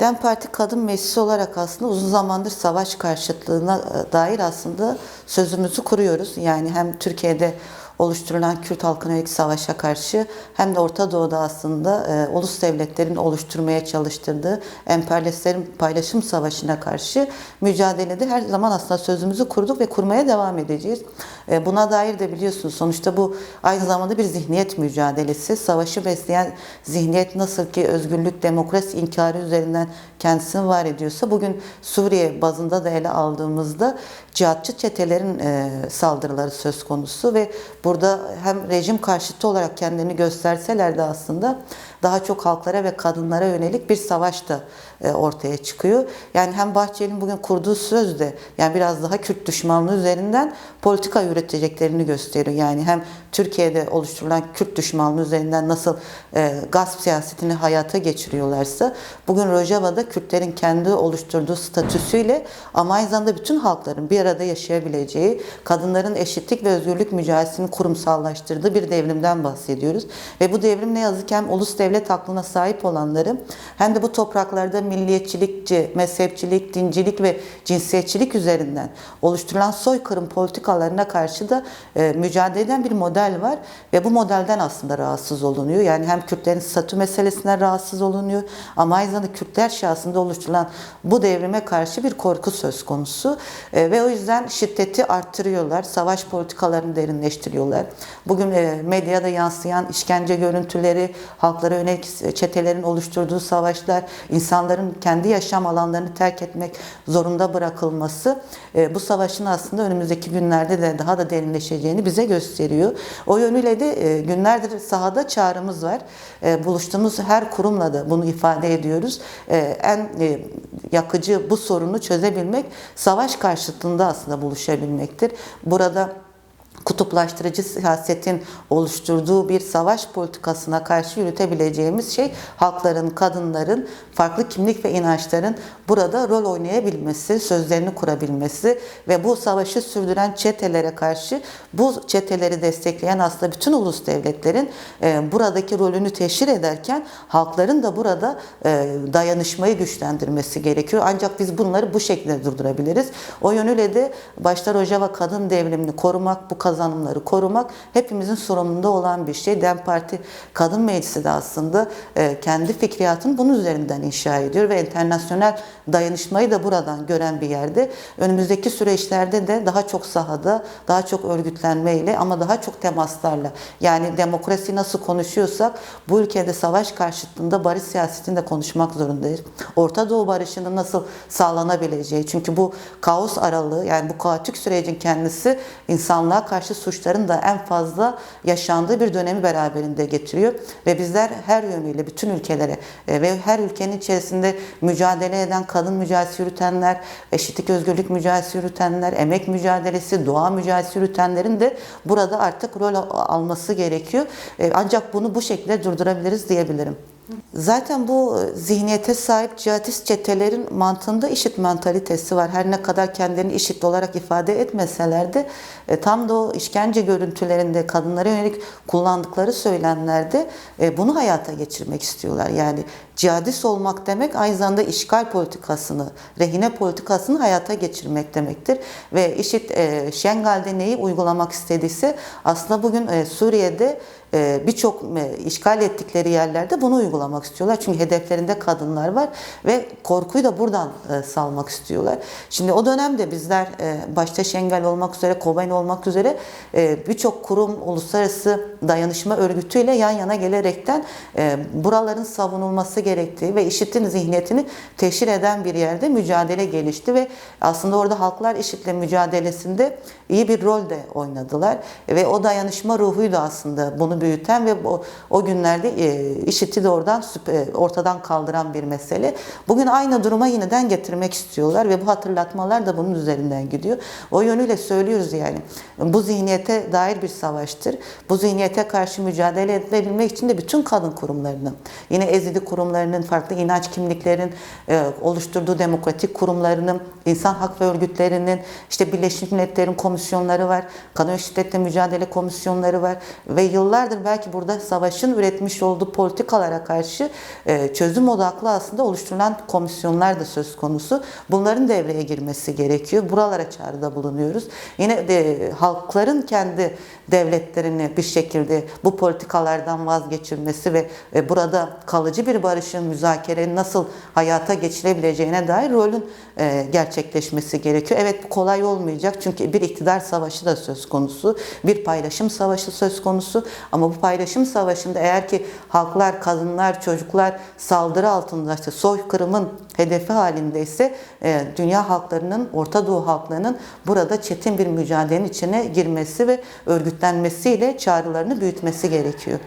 DEM Parti Kadın Meclisi olarak aslında uzun zamandır savaş karşıtlığına e, dair aslında sözümüzü kuruyoruz. Yani hem Türkiye'de oluşturulan Kürt halkına yönelik savaşa karşı hem de Orta Doğu'da aslında e, ulus devletlerin oluşturmaya çalıştırdığı emperyalistlerin paylaşım savaşına karşı mücadelede her zaman aslında sözümüzü kurduk ve kurmaya devam edeceğiz. E, buna dair de biliyorsunuz sonuçta bu aynı zamanda bir zihniyet mücadelesi. Savaşı besleyen zihniyet nasıl ki özgürlük, demokrasi inkarı üzerinden kendisini var ediyorsa bugün Suriye bazında da ele aldığımızda cihatçı çetelerin e, saldırıları söz konusu ve burada hem rejim karşıtı olarak kendini gösterseler de aslında daha çok halklara ve kadınlara yönelik bir savaş da e, ortaya çıkıyor. Yani hem Bahçeli'nin bugün kurduğu söz de yani biraz daha Kürt düşmanlığı üzerinden politika üreteceklerini gösteriyor. Yani hem Türkiye'de oluşturulan Kürt düşmanlığı üzerinden nasıl e, gasp siyasetini hayata geçiriyorlarsa bugün Rojava'da Kürtlerin kendi oluşturduğu statüsüyle ama aynı zamanda bütün halkların bir arada yaşayabileceği, kadınların eşitlik ve özgürlük mücadelesini kurumsallaştırdığı bir devrimden bahsediyoruz. Ve bu devrim ne yazık ki hem ulus devlet aklına sahip olanları hem de bu topraklarda milliyetçilikçi, mezhepçilik, dincilik ve cinsiyetçilik üzerinden oluşturulan soykırım politikalarına karşı da e, mücadele eden bir model var ve bu modelden aslında rahatsız olunuyor. Yani hem Kürtlerin statü meselesinden rahatsız olunuyor ama aynı zamanda Kürtler şahsında oluşturulan bu devrime karşı bir korku söz konusu E, ve o yüzden şiddeti arttırıyorlar, savaş politikalarını derinleştiriyorlar. Bugün e, medyada yansıyan işkence görüntüleri, halklara yönelik çetelerin oluşturduğu savaşlar, insanların kendi yaşam alanlarını terk etmek zorunda bırakılması e, bu savaşın aslında önümüzdeki günlerde de daha da derinleşeceğini bize gösteriyor. O yönüyle de e, günlerdir sahada çağrımız var. E, buluştuğumuz her kurumla da bunu ifade ediyoruz. E, en e, yakıcı bu sorunu çözebilmek savaş karşıtlığında aslında buluşabilmektir. Burada kutuplaştırıcı siyasetin oluşturduğu bir savaş politikasına karşı yürütebileceğimiz şey halkların, kadınların, farklı kimlik ve inançların burada rol oynayabilmesi, sözlerini kurabilmesi ve bu savaşı sürdüren çetelere karşı bu çeteleri destekleyen aslında bütün ulus devletlerin e, buradaki rolünü teşhir ederken halkların da burada e, dayanışmayı güçlendirmesi gerekiyor. Ancak biz bunları bu şekilde durdurabiliriz. O yönüyle de başta Rojava kadın devrimini korumak, bu kazanımları korumak hepimizin sorumluluğunda olan bir şey. DEM Parti Kadın Meclisi de aslında e, kendi fikriyatını bunun üzerinden inşa ediyor ve internasyonel dayanışmayı da buradan gören bir yerde. Önümüzdeki süreçlerde de daha çok sahada, daha çok örgütlenmeyle ama daha çok temaslarla yani demokrasi nasıl konuşuyorsak bu ülkede savaş karşıtlığında barış siyasetini de konuşmak zorundayız. Orta Doğu barışının nasıl sağlanabileceği çünkü bu kaos aralığı yani bu kaotik sürecin kendisi insanlığa karşı suçların da en fazla yaşandığı bir dönemi beraberinde getiriyor ve bizler her yönüyle bütün ülkelere e, ve her ülkenin içerisinde mücadele eden kadın mücadelesi yürütenler, eşitlik özgürlük mücadelesi yürütenler, emek mücadelesi, doğa mücadelesi yürütenlerin de burada artık rol alması gerekiyor. E, Ancak bunu bu şekilde durdurabiliriz diyebilirim. Zaten bu e, zihniyete sahip cihatist çetelerin mantığında işit mantalitesi var. Her ne kadar kendilerini işit olarak ifade etmeseler de tam da o işkence görüntülerinde kadınlara yönelik kullandıkları söylemlerde e, bunu hayata geçirmek istiyorlar. Yani cihadist olmak demek aynı zamanda işgal politikasını, rehine politikasını hayata geçirmek demektir. Ve işit e, Şengal'de neyi uygulamak istediyse aslında bugün e, Suriye'de e, birçok e, işgal ettikleri yerlerde bunu uygulamak istiyorlar. Çünkü hedeflerinde kadınlar var ve korkuyu da buradan e, salmak istiyorlar. Şimdi o dönemde bizler başta Şengel olmak üzere, Kobani olmak üzere birçok kurum, uluslararası dayanışma örgütüyle yan yana gelerekten buraların savunulması gerektiği ve işitin zihniyetini teşhir eden bir yerde mücadele gelişti ve aslında orada halklar işitle mücadelesinde iyi bir rol de oynadılar ve o dayanışma ruhuydu aslında bunu büyüten ve o, o günlerde e, IŞİD'i de oradan ortadan kaldıran bir mesele. Bugün aynı duruma yeniden getirmek istiyorlar ve bu hatırlatmalar da bunun üzerinden gidiyor. O yönüyle söylüyoruz yani. Bu zihniyete dair bir savaştır. Bu zihniyete karşı mücadele edebilmek için de bütün kadın kurumlarının, yine ezidi kurumları kurumlarının, farklı inanç kimliklerin e, oluşturduğu demokratik kurumlarının, insan hak ve örgütlerinin, işte Birleşmiş Milletler'in komisyonları var, kadın şiddetle mücadele komisyonları var ve yıllardır belki burada savaşın üretmiş olduğu politikalara karşı e, çözüm odaklı aslında oluşturulan komisyonlar da söz konusu. Bunların devreye girmesi gerekiyor. Buralara çağrıda bulunuyoruz. Yine de halkların kendi devletlerini bir şekilde bu politikalardan vazgeçirmesi ve e, burada kalıcı bir barışın, müzakerenin nasıl hayata geçirebileceğine dair rolün e, gerçekleşmesi gerekiyor. Evet bu kolay olmayacak çünkü bir iktidar savaşı da söz konusu, bir paylaşım savaşı söz konusu ama bu paylaşım savaşında eğer ki halklar, kadınlar, çocuklar saldırı altındaysa, soykırımın hedefi halindeyse e, dünya halklarının, Orta Doğu halklarının burada çetin bir mücadelenin içine girmesi ve örgütlenmesiyle çağrılarını büyütmesi gerekiyor.